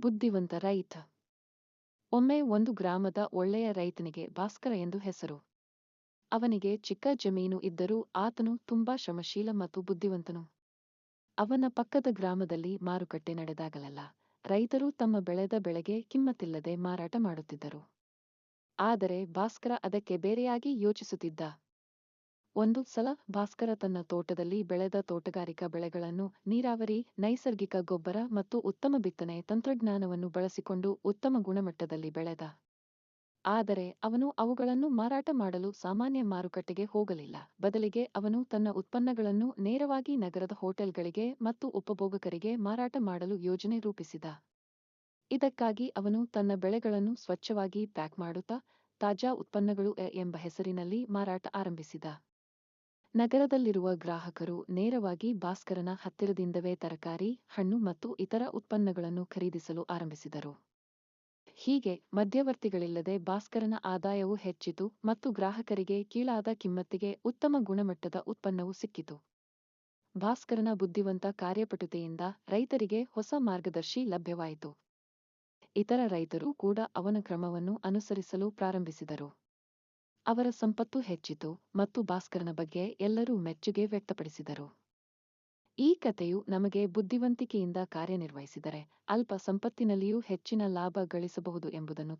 ಬುದ್ಧಿವಂತ ರೈತ. ಒಮ್ಮೆ ಒಂದು ಗ್ರಾಮದ ಒಳ್ಳೆಯ ರೈತನಿಗೆ ಭಾಸ್ಕರ ಎಂದು ಹೆಸರು. ಅವನಿಗೆ ಚಿಕ್ಕ ಜಮೀನು ಇದ್ದರೂ ಆತನು ತುಂಬಾ ಶ್ರಮಶೀಲ ಮತ್ತು ಬುದ್ಧಿವಂತನು. ಅವನ ಪಕ್ಕದ ಗ್ರಾಮದಲ್ಲಿ ಮಾರುಕಟ್ಟೆ ನಡೆದಾಗಲೆಲ್ಲ ರೈತರು ತಮ್ಮ ಬೆಳೆದ ಬೆಳೆಗೆ ಕಿಮ್ಮತ್ತಿಲ್ಲದೆ ಮಾರಾಟ ಮಾಡುತ್ತಿದ್ದರು. ಆದರೆ ಭಾಸ್ಕರ ಅದಕ್ಕೆ ಬೇರೆಯಾಗಿ ಯೋಚಿಸುತ್ತಿದ್ದ. ಒಂದು ಸಲ ಭಾಸ್ಕರ ತನ್ನ ತೋಟದಲ್ಲಿ ಬೆಳೆದ ತೋಟಗಾರಿಕಾ ಬೆಳೆಗಳನ್ನು ನೀರಾವರಿ, ನೈಸರ್ಗಿಕ ಗೊಬ್ಬರ ಮತ್ತು ಉತ್ತಮ ಬಿತ್ತನೆ ತಂತ್ರಜ್ಞಾನವನ್ನು ಬಳಸಿಕೊಂಡು ಉತ್ತಮ ಗುಣಮಟ್ಟದಲ್ಲಿ ಬೆಳೆದ. ಆದರೆ ಅವನು ಅವುಗಳನ್ನು ಮಾರಾಟ ಮಾಡಲು ಸಾಮಾನ್ಯ ಮಾರುಕಟ್ಟೆಗೆ ಹೋಗಲಿಲ್ಲ. ಬದಲಿಗೆ ಅವನು ತನ್ನ ಉತ್ಪನ್ನಗಳನ್ನು ನೇರವಾಗಿ ನಗರದ ಹೋಟೆಲ್ಗಳಿಗೆ ಮತ್ತು ಉಪಭೋಗಕರಿಗೆ ಮಾರಾಟ ಮಾಡಲು ಯೋಜನೆ ರೂಪಿಸಿದ. ಇದಕ್ಕಾಗಿ ಅವನು ತನ್ನ ಬೆಳೆಗಳನ್ನು ಸ್ವಚ್ಛವಾಗಿ ಪ್ಯಾಕ್ ಮಾಡುತ್ತಾ ತಾಜಾ ಉತ್ಪನ್ನಗಳು ಎಂಬ ಹೆಸರಿನಲ್ಲಿ ಮಾರಾಟ ಆರಂಭಿಸಿದ. ನಗರದಲ್ಲಿರುವ ಗ್ರಾಹಕರು ನೇರವಾಗಿ ಭಾಸ್ಕರನ ಹತ್ತಿರದಿಂದವೇ ತರಕಾರಿ, ಹಣ್ಣು ಮತ್ತು ಇತರ ಉತ್ಪನ್ನಗಳನ್ನು ಖರೀದಿಸಲು ಆರಂಭಿಸಿದರು. ಹೀಗೆ ಮಧ್ಯವರ್ತಿಗಳಿಲ್ಲದೆ ಭಾಸ್ಕರನ ಆದಾಯವು ಹೆಚ್ಚಿತು ಮತ್ತು ಗ್ರಾಹಕರಿಗೆ ಕೀಳಾದ ಕಿಮ್ಮತ್ತಿಗೆ ಉತ್ತಮ ಗುಣಮಟ್ಟದ ಉತ್ಪನ್ನವು ಸಿಕ್ಕಿತು. ಭಾಸ್ಕರನ ಬುದ್ಧಿವಂತ ಕಾರ್ಯಪಟುತೆಯಿಂದ ರೈತರಿಗೆ ಹೊಸ ಮಾರ್ಗದರ್ಶಿ ಲಭ್ಯವಾಯಿತು. ಇತರ ರೈತರು ಕೂಡ ಅವನ ಕ್ರಮವನ್ನು ಅನುಸರಿಸಲು ಪ್ರಾರಂಭಿಸಿದರು. ಅವರ ಸಂಪತ್ತು ಹೆಚ್ಚಿತು ಮತ್ತು ಭಾಸ್ಕರನ ಬಗ್ಗೆ ಎಲ್ಲರೂ ಮೆಚ್ಚುಗೆ ವ್ಯಕ್ತಪಡಿಸಿದರು. ಈ ಕಥೆಯು ನಮಗೆ ಬುದ್ಧಿವಂತಿಕೆಯಿಂದ ಕಾರ್ಯನಿರ್ವಹಿಸಿದರೆ ಅಲ್ಪ ಸಂಪತ್ತಿನಲ್ಲಿಯೂ ಹೆಚ್ಚಿನ ಲಾಭ ಗಳಿಸಬಹುದು ಎಂಬುದನ್ನು